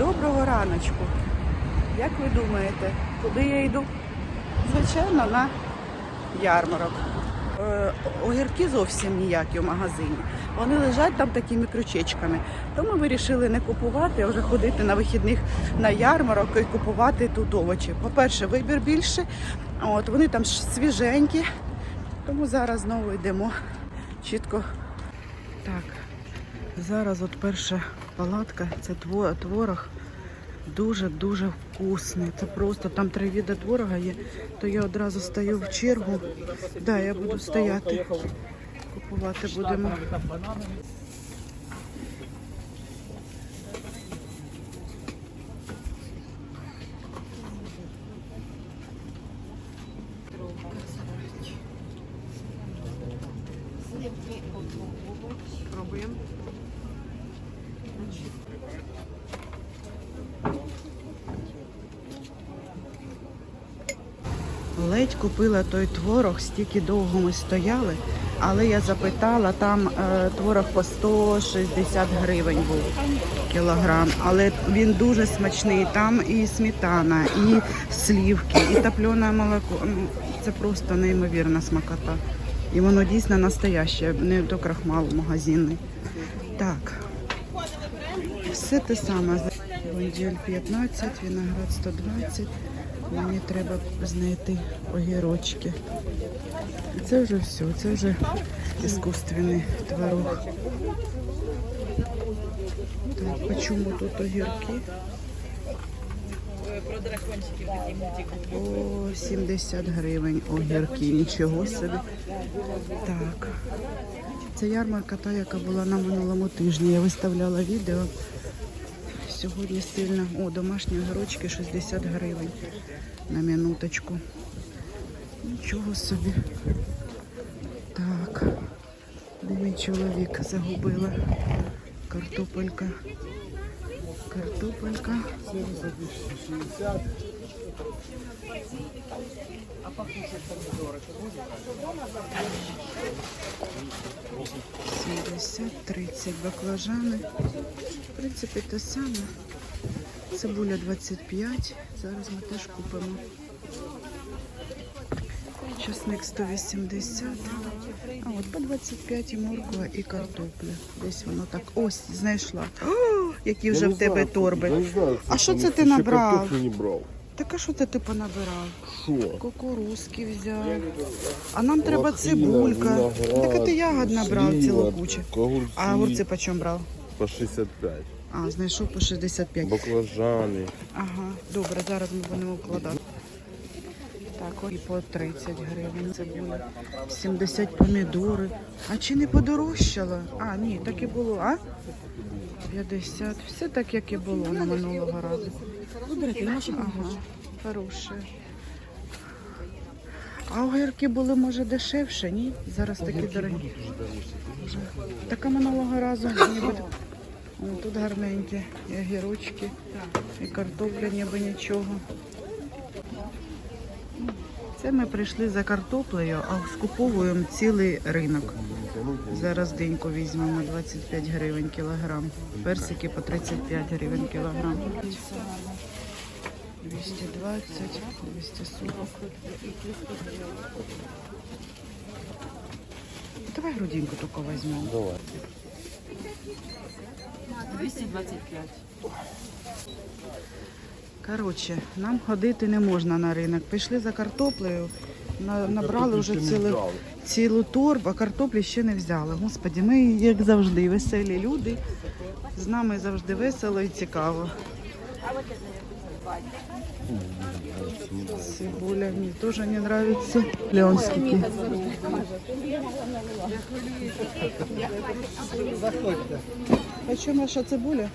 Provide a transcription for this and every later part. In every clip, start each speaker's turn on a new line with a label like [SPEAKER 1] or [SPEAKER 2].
[SPEAKER 1] Доброго раночку. Як ви думаєте, куди я йду? Звичайно, на ярмарок. Е, огірки зовсім ніякі в магазині. Вони лежать там такими крючечками. Тому вирішили не купувати, а вже ходити на вихідних на ярмарок і купувати тут овочі. По-перше, вибір більше. От, вони там свіженькі. Тому зараз знову йдемо чітко. Так, зараз от перша палатка, це тво- творог. Дуже-дуже вкусний. Це просто там три види творога є, то я одразу стою в чергу. Да, я буду стояти. Купувати будемо. Пробуємо. Ледь купила той творог, стільки довго ми стояли, але я запитала, там е, творог по 160 гривень був кілограм. Але він дуже смачний. Там і сметана, і слівки, і топлене молоко. Ну, Це просто неймовірна смакота. І воно дійсно настояще, не до крахмалу магазинний. Так. Все те саме. Бондюль 15, виноград 120. Мені треба знайти огірочки. Це вже все, це вже іскусственний творог. Так, почому тут огірки? Про дракончиків О, 70 гривень огірки, нічого собі. Так. Це ярмарка та, яка була на минулому тижні. Я виставляла відео. Сьогодні сильно. О, домашні огірочки 60 гривень на минуточку. Нічого собі. Так. Де мій чоловік загубила. Картопелька. Картопелька. Сімдесят, 30 баклажани. В принципі, те саме. Цибуля 25. Зараз ми теж купимо. Часник 180. А от по 25 і морква і картопля. Десь воно так. Ось, знайшла. О, які вже в тебе торби. А що це ти набрав? Так а що ти типу набирав?
[SPEAKER 2] Що?
[SPEAKER 1] Кукурузки взяв. А нам треба цибулька. Так а ти ягод набрав цілу кучу. А огурці по чому брав?
[SPEAKER 2] По 65.
[SPEAKER 1] А, знайшов по 65.
[SPEAKER 2] Баклажани.
[SPEAKER 1] Ага, добре, зараз ми будемо вкладати. Так, ось і по 30 гривень цибуля, 70 помідори. А чи не подорожчало? А, ні, так і було, а? 50. Все так, як і було на минулого разу. Ага, хороше. А огірки були, може, дешевше, ні? Зараз такі дорогі. Вже. Так а минулого разу ніби. Тут гарненькі і огірочки, і картопля, ніби нічого. Це ми прийшли за картоплею, а скуповуємо цілий ринок. Зараз деньку візьмемо 25 гривень кілограм. Персики по 35 гривень кілограм. 220, 240. Давай грудинку тільки візьмемо.
[SPEAKER 2] Давай.
[SPEAKER 3] 225.
[SPEAKER 1] Коротше, нам ходити не можна на ринок. Пішли за картоплею, на- набрали вже цілу, цілу торбу, а картоплі ще не взяли. Господі, ми, як завжди, веселі люди. З нами завжди весело і цікаво. Цибуля мені теж не подобається. Леон скільки? А чому наша цибуля?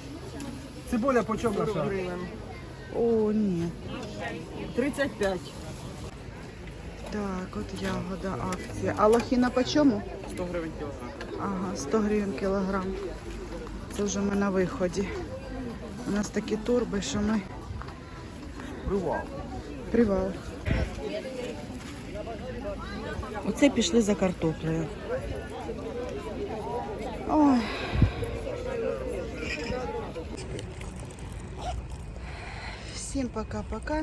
[SPEAKER 4] Цибуля по чому наша?
[SPEAKER 1] О, ні.
[SPEAKER 3] 35.
[SPEAKER 1] Так, от ягода акція. А лохіна по чому?
[SPEAKER 4] 100 гривень кілограм.
[SPEAKER 1] Ага, 100 гривень кілограм. Це вже ми на виході. У нас такі торби, що ми
[SPEAKER 2] Привал.
[SPEAKER 1] привал. Оце пішли за картоплею. Ой. Всім пока-пока.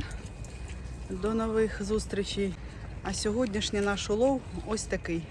[SPEAKER 1] До нових зустрічей. А сьогоднішній наш улов ось такий.